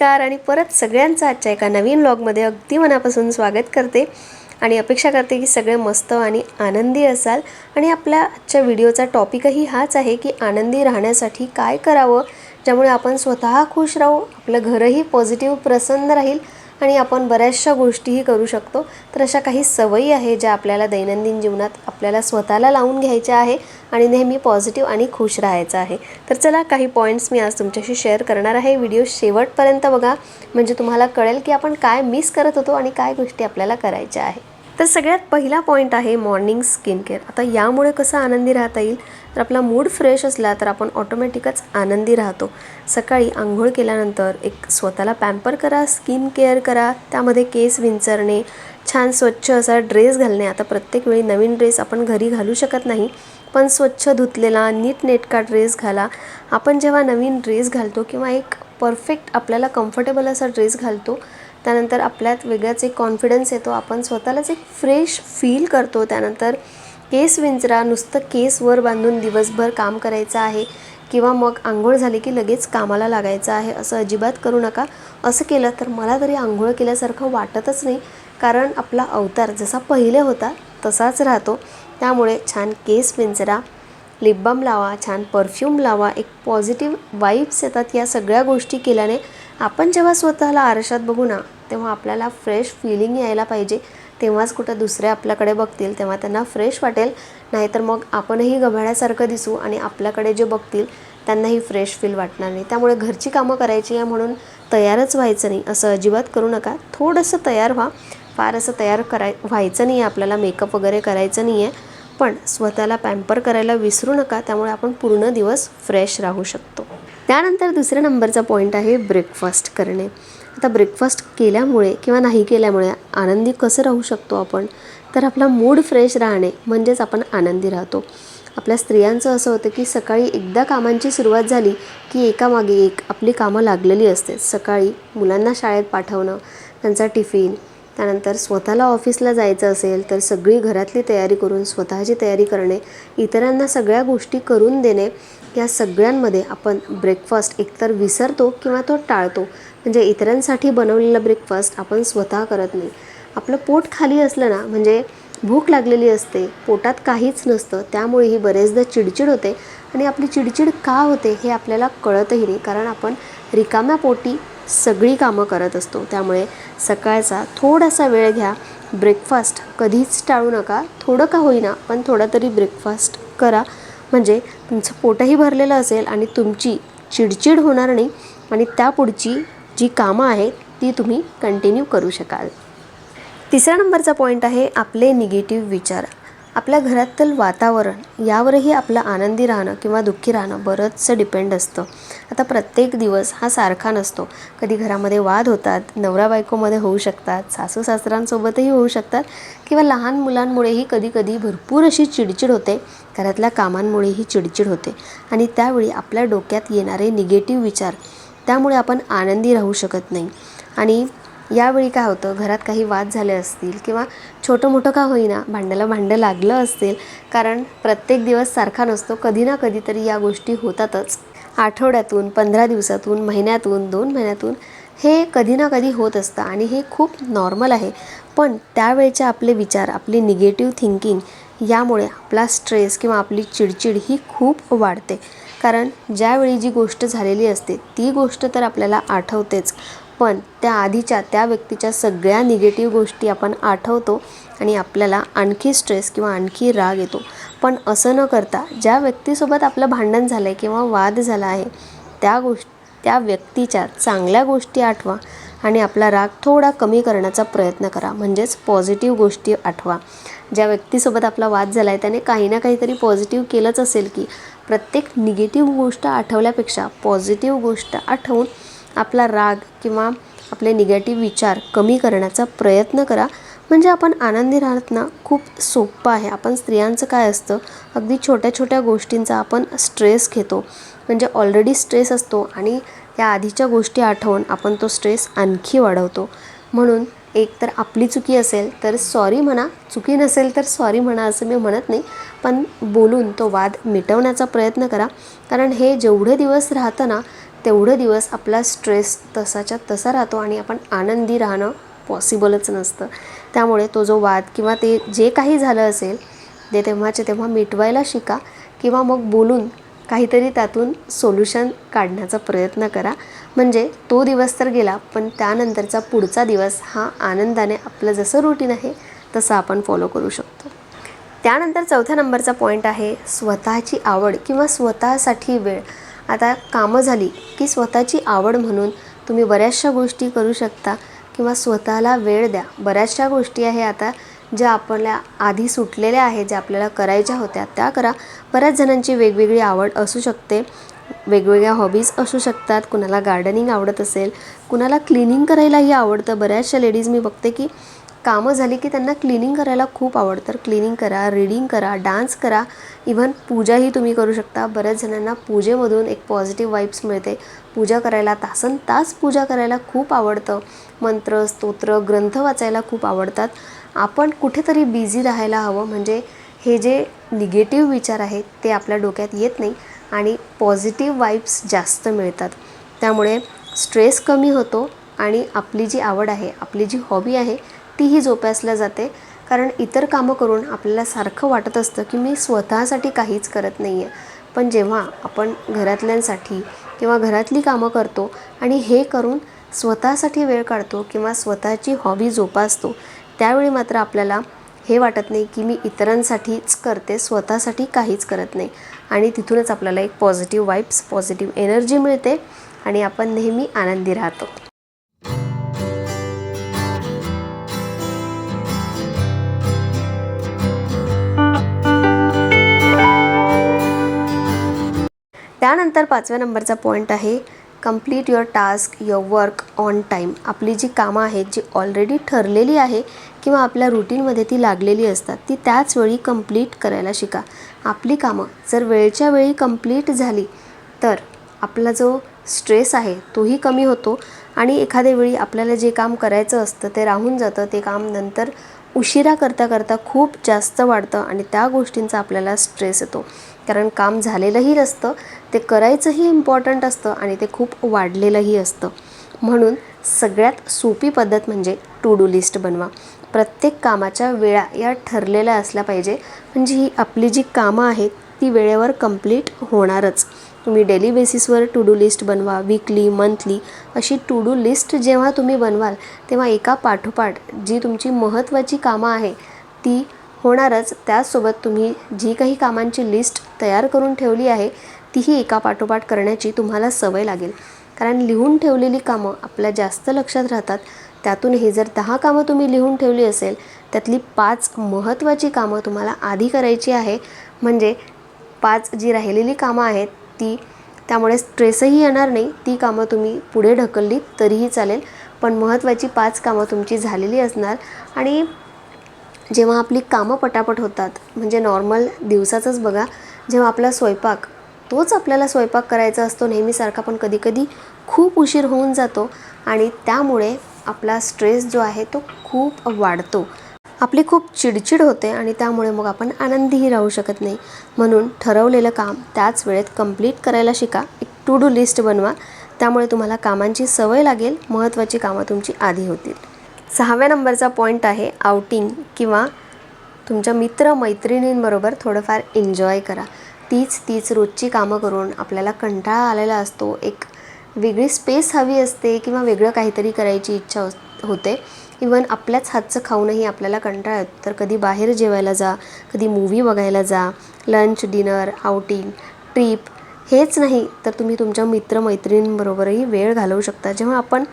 नमस्कार आणि परत सगळ्यांचं आजच्या एका नवीन ब्लॉगमध्ये अगदी मनापासून स्वागत करते. आणि अपेक्षा करते की सगळे मस्त आणि आनंदी असाल. आणि आपल्या आजच्या व्हिडिओचा टॉपिकही हाच आहे की आनंदी राहण्यासाठी काय करावं ज्यामुळे आपण स्वतः खुश राहू आपलं घरही पॉझिटिव्ह प्रसन्न राहील आणि आपण बऱ्याचशा गोष्टीही करू शकतो. तर अशा काही सवयी आहे ज्या आपल्याला दैनंदिन जीवनात आपल्याला स्वतःला लावून घ्यायच्या आहे आणि नेहमी पॉझिटिव्ह आणि खुश राहायचं आहे. तर चला काही पॉईंट्स मी आज तुमच्याशी शेअर करणार आहे. व्हिडिओ शेवटपर्यंत बघा. म्हणजे तुम्हाला कळेल की आपण काय मिस करत होतो आणि काय गोष्टी आपल्याला करायच्या आहे. तर सगळ्यात पहिला पॉईंट आहे मॉर्निंग स्किन केअर आता यामुळे कसं आनंदी राहता येईल? तर आपला मूड फ्रेश असला तर आपण ऑटोमॅटिकच आनंदी राहतो. सकाळी आंघोळ केल्यानंतर एक स्वतःला पॅम्पर करा स्किन केअर करा त्यामध्ये केस विंचरणे छान स्वच्छ असा ड्रेस घालणे. आता प्रत्येक वेळी नवीन ड्रेस आपण घरी घालू शकत नाही पण स्वच्छ धुतलेला नीट नेटका ड्रेस घाला. आपण जेव्हा नवीन ड्रेस घालतो किंवा एक परफेक्ट आपल्याला कम्फर्टेबल असा ड्रेस घालतो त्यानंतर आपल्यात वेगळाच एक कॉन्फिडन्स येतो. आपण स्वतःलाच एक फ्रेश फील करतो. त्यानंतर केस विंचरा नुसतं केसवर बांधून दिवसभर काम करायचं आहे किंवा मग आंघोळ झाली की लगेच कामाला लागायचं आहे. असं अजिबात करू नका. असं केलं तर मला तरी आंघोळ केल्यासारखं वाटतच नाही. कारण आपला अवतार जसा पहिले होता तसाच राहतो. त्यामुळे छान केस विंचरा लिप बाम लावा छान परफ्यूम लावा. एक पॉझिटिव्ह वाईब्स येतात या सगळ्या गोष्टी केल्याने. आपण जेव्हा स्वतःला आरशात बघू ना तेव्हा आपल्याला फ्रेश फिलिंग यायला पाहिजे. तेव्हाच कुठं दुसरे आपल्याकडे बघतील तेव्हा त्यांना फ्रेश वाटेल. नाहीतर मग आपणही गभाळ्यासारखं दिसू आणि आपल्याकडे जे बघतील त्यांनाही फ्रेश फील वाटणार नाही. त्यामुळे घरची कामं करायची आहे म्हणून तयारच व्हायचं नाही. असं अजिबात करू नका. थोडंसं तयार व्हा. फार असं तयार कराय व्हायचं नाही आहे आपल्याला मेकअप वगैरे करायचं नाही आहे पण स्वतःला पॅम्पर करायला विसरू नका. त्यामुळे आपण पूर्ण दिवस फ्रेश राहू शकतो. त्यानंतर दुसऱ्या नंबरचा पॉईंट आहे ब्रेकफास्ट करणे. आता ब्रेकफास्ट केल्यामुळे किंवा नाही केल्यामुळे आनंदी कसं राहू शकतो आपण? तर आपला मूड फ्रेश राहणे म्हणजेच आपण आनंदी राहतो. आपल्या स्त्रियांचं असं होतं की सकाळी एकदा कामांची सुरुवात झाली की एकामागे एक आपली कामं लागलेली असते. सकाळी मुलांना शाळेत पाठवणं त्यांचा टिफिन त्यानंतर स्वतःला ऑफिसला जायचं असेल तर सगळी घरातली तयारी करून स्वतःची तयारी करणे इतरांना सगळ्या गोष्टी करून देणे या सगळ्यांमध्ये आपण ब्रेकफास्ट एकतर विसरतो किंवा तो टाळतो. म्हणजे इतरांसाठी बनवलेला ब्रेकफास्ट आपण स्वतः करत नाही. आपलं पोट खाली असलं ना म्हणजे भूक लागलेली असते पोटात काहीच नसतं त्यामुळेही बरेचदा चिडचिड होते. आणि आपली चिडचिड का होते हे आपल्याला कळतही नाही कारण आपण रिकाम्या पोटी सगळी कामं करत असतो. त्यामुळे सकाळचा थोडासा वेळ घ्या. ब्रेकफास्ट कधीच टाळू नका. थोडं का होईना पण थोडा तरी ब्रेकफास्ट करा. म्हणजे तुमचं पोटही भरलेलं असेल आणि तुमची चिडचिड होणार नाही आणि त्यापुढची जी कामं आहेत ती तुम्ही कंटिन्यू करू शकाल. तिसरा नंबरचा पॉईंट आहे आपले निगेटिव्ह विचार. आपल्या घरातील वातावरण यावरही आपलं आनंदी राहणं किंवा दुःखी राहणं बरंचसं डिपेंड असतं. आता प्रत्येक दिवस हा सारखा नसतो. कधी घरामध्ये वाद होतात नवरा बायकोमध्ये होऊ शकतात सासू सासऱ्यांसोबतही होऊ शकतात किंवा लहान मुलांमुळेही कधी कधी भरपूर अशी चिडचिड होते. घरातल्या कामांमुळेही चिडचिड होते आणि त्यावेळी आपल्या डोक्यात येणारे निगेटिव्ह विचार त्यामुळे आपण आनंदी राहू शकत नाही. आणि यावेळी काय होतं घरात काही वाद झाले असतील किंवा छोटं मोठं का होईना भांड्याला भांडं लागलं असेल कारण प्रत्येक दिवस सारखा नसतो कधी ना कधीतरी या गोष्टी होतातच. आठवड्यातून पंधरा दिवसातून महिन्यातून दोन महिन्यातून हे कधी ना कधी होत असतं आणि हे खूप नॉर्मल आहे. पण त्यावेळचे आपले विचार आपली निगेटिव्ह थिंकिंग यामुळे आपला स्ट्रेस किंवा आपली चिडचिड ही खूप वाढते. कारण ज्यावेळी जी गोष्ट झालेली असते ती गोष्ट तर आपल्याला आठवतेच. पण त्या आधीच्या त्या व्यक्तीच्या सगळ्या निगेटिव्ह गोष्टी आपण आठवतो आणि आपल्याला आणखी स्ट्रेस किंवा आणखी राग येतो. पण असं न करता ज्या व्यक्तीसोबत आपलं भांडण झालं आहे किंवा वाद झाला आहे त्या गोष्ट त्या व्यक्तीच्या चांगल्या गोष्टी आठवा आणि आपला राग थोडा कमी करण्याचा प्रयत्न करा. म्हणजेच पॉझिटिव्ह गोष्टी आठवा. ज्या व्यक्तीसोबत आपला वाद झाला आहे त्याने काही ना काहीतरी पॉझिटिव्ह केलंच असेल की प्रत्येक निगेटिव्ह गोष्ट आठवल्यापेक्षा पॉझिटिव्ह गोष्ट आठवून आपला राग किंवा आपले निगेटिव्ह विचार कमी करण्याचा प्रयत्न करा. म्हणजे आपण आनंदी राहणं खूप सोपं आहे. आपण स्त्रियांचं काय असतं अगदी छोट्या छोट्या गोष्टींचा आपण स्ट्रेस घेतो. म्हणजे ऑलरेडी स्ट्रेस असतो आणि त्या आधीच्या गोष्टी आठवून आपण तो स्ट्रेस आणखी वाढवतो. म्हणून एक तर आपली चुकी असेल तर सॉरी म्हणा चुकी नसेल तर सॉरी म्हणा असं मी म्हणत नाही. पण बोलून तो वाद मिटवण्याचा प्रयत्न करा. कारण हे जेवढे दिवस राहतं ना तेवढे दिवस आपला स्ट्रेस तसाच्या तसा राहतो आणि आपण आनंदी राहणं पॉसिबलच नसतं. त्यामुळे तो जो वाद किंवा ते जे काही झालं असेल ते तेव्हाचे तेव्हा मिटवायला शिका किंवा मग बोलून काहीतरी त्यातून सोल्युशन काढण्याचा प्रयत्न करा. म्हणजे तो दिवस तर गेला पण त्यानंतरचा पुढचा दिवस हा आनंदाने आपलं जसं रुटीन आहे तसं आपण फॉलो करू शकतो. त्यानंतर चौथ्या नंबरचा पॉईंट आहे स्वतःची आवड किंवा स्वतःसाठी वेळ. आता कामं झाली की स्वतःची आवड म्हणून तुम्ही बऱ्याचशा गोष्टी करू शकता. किंवा स्वतःला वेळ द्या. बऱ्याचशा गोष्टी आहे आता ज्या आपल्या आधी सुटलेल्या आहेत ज्या आपल्याला करायच्या होत्या त्या करा. बऱ्याच जणांची वेगवेगळी आवड असू शकते. वेगवेगळ्या हॉबीज असू शकतात. कुणाला गार्डनिंग आवडत असेल. कुणाला क्लिनिंग करायलाही आवडतं. बऱ्याचशा लेडीज मी बघते की कामं झाली की त्यांना क्लिनिंग करायला खूप आवडतं. तर क्लिनिंग करा रीडिंग करा डान्स करा. इव्हन पूजाही तुम्ही करू शकता. बऱ्याच जणांना पूजेमधून एक पॉझिटिव्ह वाईब्स मिळते. पूजा करायला तासन तास पूजा करायला खूप आवडतं. मंत्र स्तोत्र ग्रंथ वाचायला खूप आवडतात. आपण कुठेतरी बिझी राहायला हवं. म्हणजे हे जे निगेटिव्ह विचार आहेत ते आपल्या डोक्यात येत नाही आणि पॉझिटिव्ह वाईब्स जास्त मिळतात. त्यामुळे स्ट्रेस कमी होतो आणि आपली जी आवड आहे आपली जी हॉबी आहे तीही जोपासल्या जाते. कारण इतर कामं करून आपल्याला सारखं वाटत असतं की मी स्वतःसाठी काहीच करत नाही आहे पण जेव्हा आपण घरातल्यांसाठी किंवा घरातली कामं करतो आणि हे करून स्वतःसाठी वेळ काढतो किंवा स्वतःची हॉबी जोपासतो त्यावेळी मात्र आपल्याला हे वाटत नाही की मी इतरांसाठीच करते स्वतःसाठी काहीच करत नाही. आणि तिथूनच आपल्याला एक पॉझिटिव्ह वाईब्स पॉझिटिव्ह एनर्जी मिळते आणि आपण नेहमी आनंदी राहतो. त्यानंतर पाचव्या नंबरचा पॉईंट आहे complete your task your work on time आपली जी कामं आहेत जी ऑलरेडी ठरलेली आहे किंवा आपल्या रुटीनमध्ये ती लागलेली असतात ती त्याच वेळी कंप्लीट करायला शिका. आपली कामं जर वेळच्या वेळी कंप्लीट झाली तर आपला जो स्ट्रेस आहे तोही कमी होतो आणि एखाद्या वेळी आपल्याला जे काम करायचं असतं ते राहून जातं ते काम नंतर उशिरा करता करता खूप जास्त वाढतं आणि त्या गोष्टींचा आपल्याला स्ट्रेस येतो. कारण काम झालेलंही नसतं ते करायचंही इम्पॉर्टंट असतं आणि ते खूप वाढलेलंही असतं. म्हणून सगळ्यात सोपी पद्धत म्हणजे टू डू लिस्ट बनवा. प्रत्येक कामाच्या वेळा या ठरलेल्या असल्या पाहिजे. म्हणजे ही आपली जी कामं आहेत ती वेळेवर कंप्लीट होणारच. तुम्ही डेली बेसिसवर टू डू लिस्ट बनवा वीकली मंथली अशी टू डू लिस्ट जेव्हा तुम्ही बनवाल तेव्हा एका पाठोपाठ जी तुमची महत्त्वाची कामं आहे ती होणारच. त्याचसोबत तुम्ही जी काही कामांची लिस्ट तयार करून ठेवली आहे तीही एका पाठोपाठ करण्याची तुम्हाला सवय लागेल. कारण लिहून ठेवलेली कामं आपल्या जास्त लक्षात राहतात. त्यातून हे जर दहा कामं तुम्ही लिहून ठेवली असेल त्यातली पाच महत्त्वाची कामं तुम्हाला आधी करायची आहे. म्हणजे पाच जी राहिलेली कामं आहेत ती त्यामुळे स्ट्रेसही येणार नाही. ती कामं तुम्ही पुढे ढकलली तरीही चालेल. पण महत्त्वाची पाच कामं तुमची झालेली असणार. आणि जेव्हा आपली कामं पटापट होतात म्हणजे नॉर्मल दिवसाचंच बघा जेव्हा आपला स्वयंपाक तोच आपल्याला स्वयंपाक करायचा असतो नेहमीसारखा पण कधीकधी खूप उशीर होऊन जातो आणि त्यामुळे आपला स्ट्रेस जो आहे तो खूप वाढतो. आपली खूप चिडचिड होते आणि त्यामुळे मग आपण आनंदीही राहू शकत नाही. म्हणून ठरवलेलं काम त्याच वेळेत कंप्लीट करायला शिका. एक टू डू लिस्ट बनवा. त्यामुळे तुम्हाला कामांची सवय लागेल महत्त्वाची कामं तुमची आधी होतील. सहाव्या नंबरचा पॉईंट आहे आउटिंग किंवा तुमच्या मित्र मैत्रिणींबरोबर थोडंफार एन्जॉय करा. तीच तीच रोजची कामं करून आपल्याला कंटाळा आलेला असतो. एक वेगळी स्पेस हवी असते किंवा वेगळं काहीतरी करायची इच्छा होते. इवन आपल्याच हातचं खाऊनही आपल्याला कंटाळा येतो. तर कधी बाहेर जेवायला जा कधी मूवी बघायला जा लंच डिनर आउटिंग ट्रीप हेच नाही तर तुम्ही तुमच्या मित्रमैत्रिणींबरोबरही वेळ घालवू शकता. जेव्हा आपण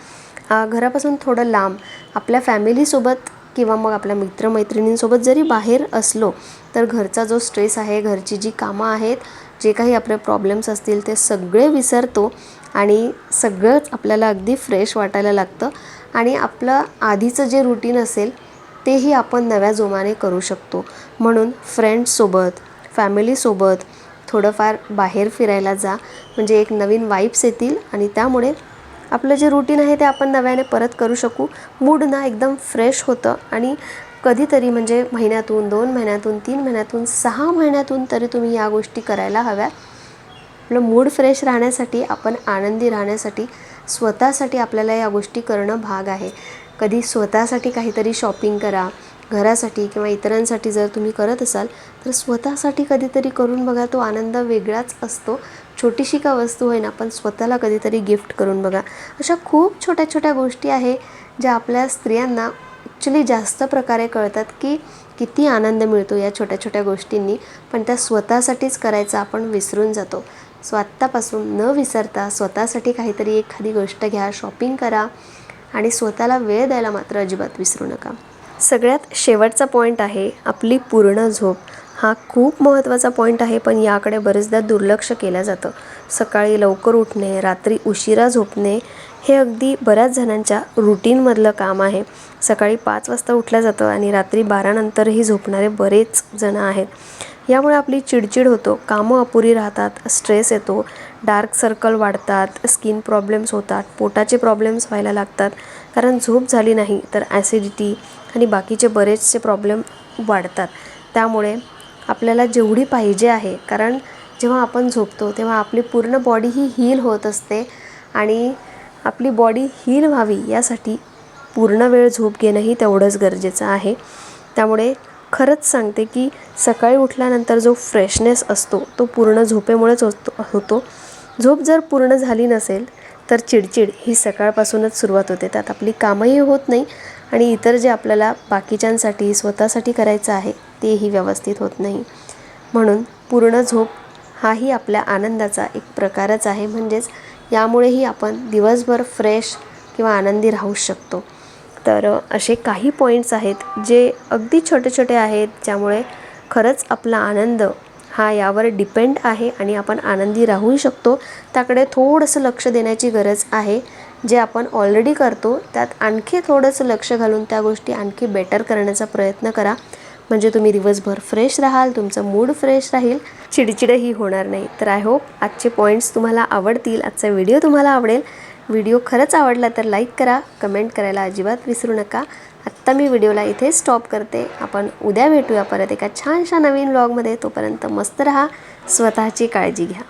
घरापासून थोडं लांब. आपल्या फॅमिलीसोबत किंवा मग आपल्या मित्रमैत्रिणींसोबत जरी बाहेर असलो तर घरचा जो स्ट्रेस आहे घरची जी कामं आहेत जे काही आपले प्रॉब्लेम्स असतील ते सगळे विसरतो आणि सगळंच आपल्याला अगदी फ्रेश वाटायला लागतं. आणि आपलं आधीचं जे रुटीन असेल तेही आपण नव्या जोमाने करू शकतो. म्हणून फ्रेंड्ससोबत फॅमिलीसोबत थोडंफार बाहेर फिरायला जा. म्हणजे एक नवीन वाईब्स येतील आणि त्यामुळे आपलं जे रुटीन आहे ते आपण नव्याने परत करू शकू. मूड ना एकदम फ्रेश होतं आणि कधीतरी म्हणजे महिन्यातून दोन महिन्यातून तीन महिन्यातून सहा महिन्यातून तरी तुम्ही या गोष्टी करायला हव्या. आपलं मूड फ्रेश राहण्यासाठी आपण आनंदी राहण्यासाठी स्वतःसाठी आपल्याला या गोष्टी करणं भाग आहे. कधी स्वतःसाठी काहीतरी शॉपिंग करा घरासाठी किंवा इतरांसाठी जर तुम्ही करत असाल तर स्वतःसाठी कधीतरी करून बघा तो आनंद वेगळाच असतो. छोटीशी का वस्तू होईना पण स्वतःला कधीतरी गिफ्ट करून बघा. अशा खूप छोट्या छोट्या गोष्टी आहे ज्या आपल्या स्त्रियांना ॲक्च्युली जास्त प्रकारे कळतात की किती आनंद मिळतो या छोट्या छोट्या गोष्टींनी. पण त्या स्वतःसाठीच करायचा आपण विसरून जातो. सो आत्तापासून न विसरता स्वतःसाठी काहीतरी एखादी गोष्ट घ्या शॉपिंग करा आणि स्वतःला वेळ द्यायला मात्र अजिबात विसरू नका. सगळ्यात शेवटचा पॉईंट आहे आपली पूर्ण झोप. हा खूप महत्त्वाचा पॉईंट आहे पण याकडे बरेचदा दुर्लक्ष केलं जातं. सकाळी लवकर उठणे रात्री उशिरा झोपणे हे अगदी बऱ्याच जणांच्या रुटीनमधलं काम आहे. सकाळी पाच वाजता उठलं जातं आणि रात्री बारानंतरही झोपणारे बरेच जणं आहेत. यामुळे आपली चिडचिड होतो कामं अपुरी राहतात स्ट्रेस येतो डार्क सर्कल वाढतात स्किन प्रॉब्लेम्स होतात पोटाचे प्रॉब्लेम्स व्हायला लागतात. कारण झोप झाली नाही तर ॲसिडिटी आणि बाकीचे बरेचसे प्रॉब्लेम वाढतात. त्यामुळे आपल्याला जेवढी पाहिजे आहे. कारण जेव्हा आपण झोपतो तेव्हा आपली पूर्ण बॉडी ही हील होत असते आणि आपली बॉडी हील व्हावी यासाठी पूर्ण वेळ झोप घेणंही तेवढंच गरजेचं आहे. त्यामुळे खरंच सांगते की सकाळी उठल्यानंतर जो फ्रेशनेस असतो तो पूर्ण झोपेमुळेच होतो होतो. झोप जर पूर्ण झाली नसेल तर चिडचिड ही सकाळपासूनच सुरुवात होते. त्यात आपली कामंही होत नाही आणि इतर जे आपल्याला बाकीच्यांसाठी स्वतःसाठी करायचं आहे तेही व्यवस्थित होत नाही. म्हणून पूर्ण झोप हाही आपल्या आनंदाचा एक प्रकारच आहे. म्हणजेच यामुळेही आपण दिवसभर फ्रेश किंवा आनंदी राहू शकतो. तर असे काही पॉईंट्स आहेत जे अगदी छोटे छोटे आहेत ज्यामुळे खरंच आपला आनंद हा यावर डिपेंड आहे आणि आपण आनंदी राहू शकतो. त्याकडे थोडंसं लक्ष देण्याची गरज आहे. जे आपण ऑलरेडी करतो त्यात आणखी थोडंसं लक्ष घालून त्या गोष्टी आणखी बेटर करण्याचा प्रयत्न करा. म्हणजे तुम्ही दिवसभर फ्रेश राहाल तुमचं मूड फ्रेश राहील. चिडचिडही होणार नाही. तर आय होप आजचे पॉईंट्स तुम्हाला आवडतील आजचा व्हिडिओ तुम्हाला आवडेल. व्हिडिओ खरंच आवडला तर लाईक करा कमेंट करायला अजिबात विसरू नका. आत्ता मी व्हिडिओला इथे स्टॉप करते. आपण उद्या भेटूया परत एका छानशा नवीन ब्लॉगमध्ये तोपर्यंत मस्त राहा स्वतःची काळजी घ्या.